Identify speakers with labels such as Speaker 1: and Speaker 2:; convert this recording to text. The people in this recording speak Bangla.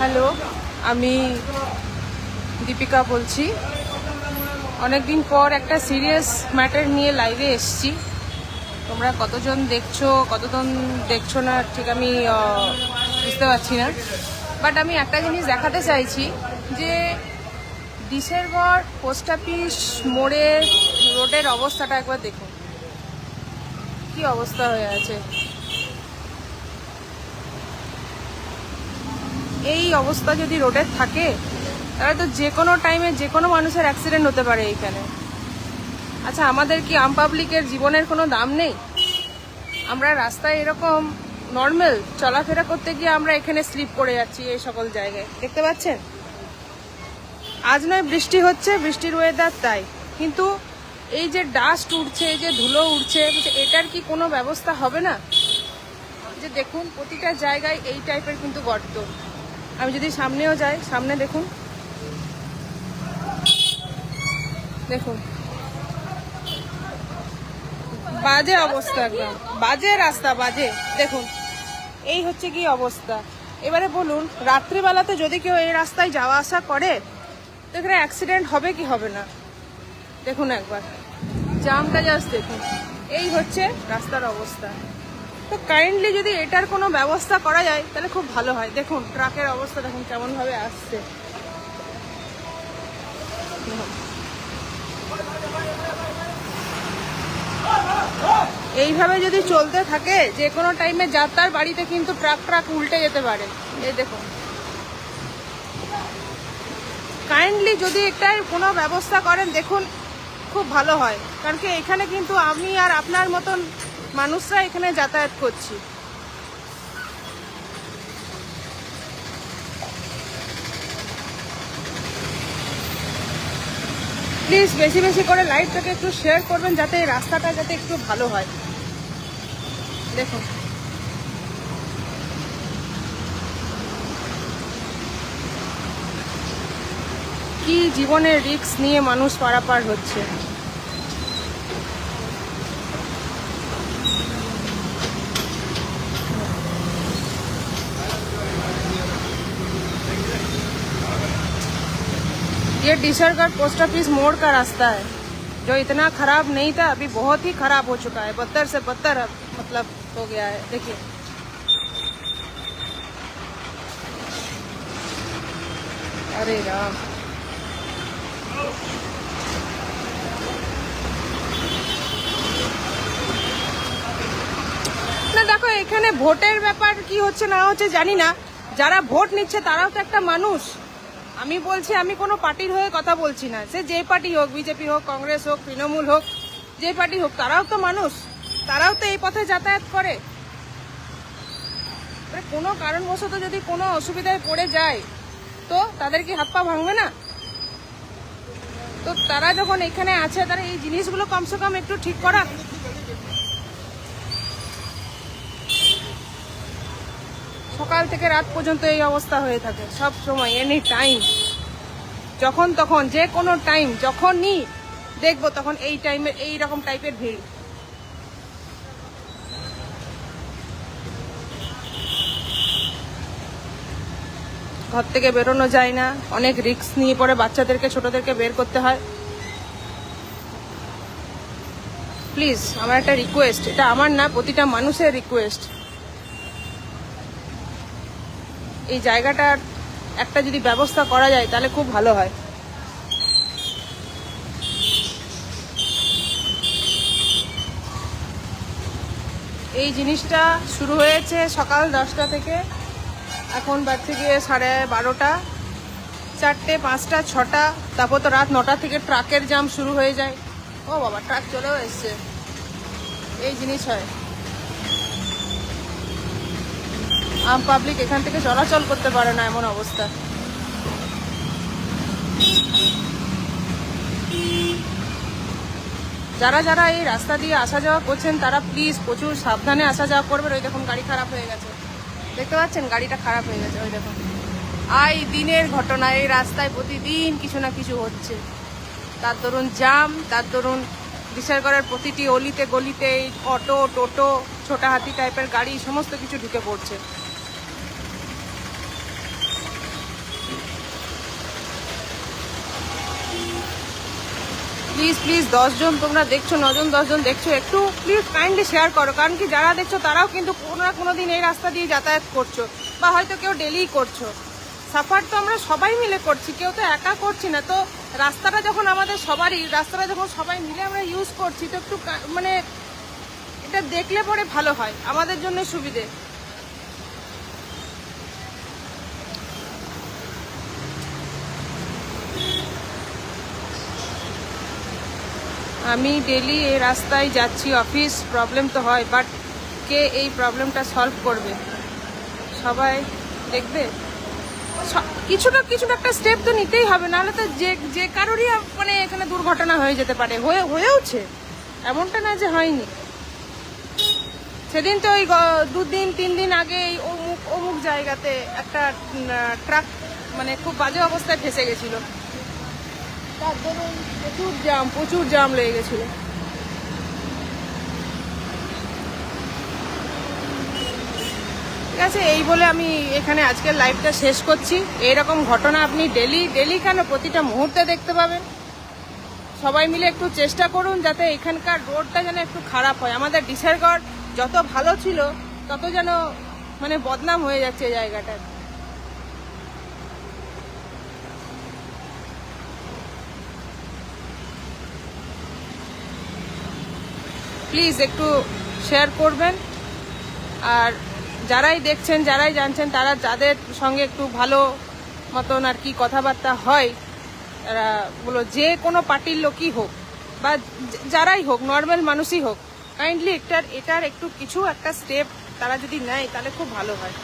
Speaker 1: হ্যালো, আমি দীপিকা বলছি। অনেকদিন পর একটা সিরিয়াস ম্যাটার নিয়ে লাইভে এসেছি। তোমরা কতজন দেখছ কতজন দেখছ না, ঠিক আমি বুঝতে পারছি না। বাট আমি একটা জিনিস দেখাতে চাইছি যে ডিসেরগড় পোস্ট অফিস মোড়ের রোডের অবস্থাটা একবার দেখুন কি অবস্থা হয়ে আছে? এই অবস্থা যদি রোডের থাকে, তাহলে তো যে কোনো টাইমে যে কোনো মানুষের অ্যাক্সিডেন্ট হতে পারে এইখানে। আচ্ছা আমাদের কি আম পাবলিকের জীবনের কোনো দাম নেই? আমরা রাস্তায় এরকম নর্মাল চলাফেরা করতে গিয়ে আমরা এখানে স্লিপ করে যাচ্ছি এই সকল জায়গায়। দেখতে পাচ্ছেন? আজ নয়, বৃষ্টি হচ্ছে, বৃষ্টির ওয়েদার তাই। কিন্তু এই যে ডাস্ট উঠছে, এই যে ধুলো উঠছে এটার কি কোনো ব্যবস্থা হবে না? যে দেখুন, প্রতিটা জায়গায় এই টাইপের কিন্তু গর্ত। আমি যদি সামনেও যাই, সামনে দেখুন। দেখুন। বাজে অবস্থা একদম। বাজে রাস্তা, বাজে। দেখুন, এই হচ্ছে কি অবস্থা। এবারে বলুন, রাত্রিবেলাতে যদি কেউ এই রাস্তায় যাওয়া আসা করে, তো এখানে অ্যাক্সিডেন্ট হবে কি হবে না? দেখুন একবার। জামটা জাস্ট দেখুন। এই হচ্ছে রাস্তার অবস্থা। তো কাইন্ডলি যদি এটার কোনো ব্যবস্থা করা যায়, তাহলে খুব ভালো হয়। দেখুন ট্রাকের অবস্থা দেখুন কেমন ভাবে আসছে। এইভাবে যদি চলতে থাকে, যে কোনো টাইমে যাত্রার বাড়িতে কিন্তু ট্রাক ট্রাক উল্টে যেতে পারে। এই দেখুন। কাইন্ডলি যদি এটার কোনো ব্যবস্থা করেন, দেখুন, খুব ভালো হয়। কারণ কি, এখানে কিন্তু আমি আর আপনার মতন মানুষরা এখানে যাতায়াত করছি। প্লিজ বেশি বেশি করে লাইভটাকে একটু শেয়ার করবেন যাতে এই রাস্তাটা যাতে একটু ভালো হয়। দেখুন। কি জীবনের রিস্ক নিয়ে মানুষ পারাপার হচ্ছে। ये डिशरगढ़ पोस्ट ऑफिस मोड़ का रास्ता है जो इतना खराब नहीं था अभी बहुत ही खराब हो चुका है बदतर से बदतर अब मतलब हो गया है देखिए अरे राम না দেখো এখানে ভোটের ব্যাপার কি হচ্ছে না হচ্ছে জানি না যারা ভোট নিচ্ছে তারাও তো একটা মানুষ আমি বলছি, আমি কোনো পার্টির হয়ে কথা বলছি না। সে যে পার্টি হোক, বিজেপি হোক, কংগ্রেস হোক, তৃণমূল হোক যে পার্টি হোক, তারাও তো মানুষ। তারাও তো এই পথে যাতায়াত করে। কোনো কারণবশত যদি কোনো অসুবিধায় পড়ে যায়, তো তাদের কি হাত পা ভাঙবে না? তো তারা যখন এখানে আছে, তারা এই জিনিসগুলো কমসে কম একটু ঠিক করা সকাল থেকে রাত পর্যন্ত এই অবস্থা হয়ে থাকে, সব সময় এনি টাইম যখন তখন, যে কোনো টাইম যখনই দেখব তখন এই টাইমে এই রকম টাইপের ভিড়। ঘর থেকে বেরোনো যায় না, অনেক রিস্ক নিয়ে পরে বাচ্চাদেরকে, ছোটদেরকে বের করতে হয়। প্লিজ আমার একটা রিকোয়েস্ট এটা আমার না, প্রতিটা মানুষের রিকোয়েস্ট এই জায়গাটার একটা যদি ব্যবস্থা করা যায়, তাহলে খুব ভালো হয়। এই জিনিসটা শুরু হয়েছে সকাল দশটা থেকে। এখন বাড়ছে গিয়ে সাড়ে বারোটা। চারটে, পাঁচটা, ছটা, তারপর তো রাত নটা থেকে ট্রাকের জাম শুরু হয়ে যায়। ও বাবা, ট্রাক চলেও এসছে। এই জিনিস হয়। আম পাবলিক এখান থেকে চলাচল করতে পারে না এমন অবস্থা। যারা যারা এই রাস্তা দিয়ে আসা যাওয়া করছেন, তারা প্লিজ প্রচুর সাবধানে আসা যাওয়া করবেন। ওই দেখুন, গাড়ি খারাপ হয়ে গেছে। দেখতে পাচ্ছেন? গাড়িটা খারাপ হয়ে গেছে, ওই দেখুন। আই, দিনের ঘটনা। এই রাস্তায় প্রতিদিন কিছু না কিছু হচ্ছে। তার দরুন জাম তার দরুন বিশালগড়ের প্রতিটি অলিতে গলিতে অটো, টোটো ছোটা হাতি টাইপের গাড়ি, সমস্ত কিছু ঢুকে পড়ছে। প্লিজ প্লিজ দশজন তোমরা দেখছ, নজন, দশজন দেখছ, একটু প্লিজ কাইন্ডলি শেয়ার করো, কারণ কি যারা দেখছ তারাও কিন্তু কোনো না কোনো দিন এই রাস্তা দিয়ে যাতায়াত করছ, বা হয়তো কেউ ডেলিই করছ। সাফার তো আমরা সবাই মিলে করছি, কেউ তো একা করছি না। তো রাস্তাটা যখন আমাদের সবারই, রাস্তাটা যখন সবাই মিলে আমরা ইউজ করছি, তো একটু মানে এটা দেখলে পরে ভালো হয়, আমাদের জন্য সুবিধে। আমি ডেলি এই রাস্তায় যাচ্ছি, অফিস প্রবলেম তো হয় বাট কে এই প্রবলেমটা সলভ করবে? সবাই দেখবে? কিছুটা কিছুটা একটা স্টেপ তো নিতেই হবে, নাহলে তো যে যে কারোরই মানে এখানে দুর্ঘটনা হয়ে যেতে পারে। হয়ে, হয়েওছে। এমনটা না যে হয়নি। সেদিন তো ওই দুদিন তিন দিন আগে এই অমুক অমুক জায়গাতে একটা ট্রাক মানে খুব বাজে অবস্থায় ফেসে গেছিল। তার দরুন প্রচুর জাম প্রচুর জাম লেগে গেছিল। ঠিক আছে, এই বলে আমি এখানে আজকের লাইভটা শেষ করছি। এইরকম ঘটনা আপনি ডেলি ডেলি কেন প্রতিটা মুহূর্তে দেখতে পাবেন? সবাই মিলে একটু চেষ্টা করুন যাতে এখানকার রোডটা যেন একটু খারাপ হয়। আমাদের ডিসেরগড় যত ভালো ছিল, তত যেন মানে বদনাম হয়ে যাচ্ছে এই প্লিজ একটু শেয়ার করবেন। আর যারাই দেখছেন, যারাই জানছেন, তারা যাদের সঙ্গে একটু ভালো মতন আর কি কথাবার্তা হয়, তারা বলো যে কোনো পার্টির লোকই হোক বা যারাই হোক নর্মাল মানুষই হোক কাইন্ডলি এটার এটার একটু কিছু একটা স্টেপ তারা যদি নেয়, তাহলে খুব ভালো হয়।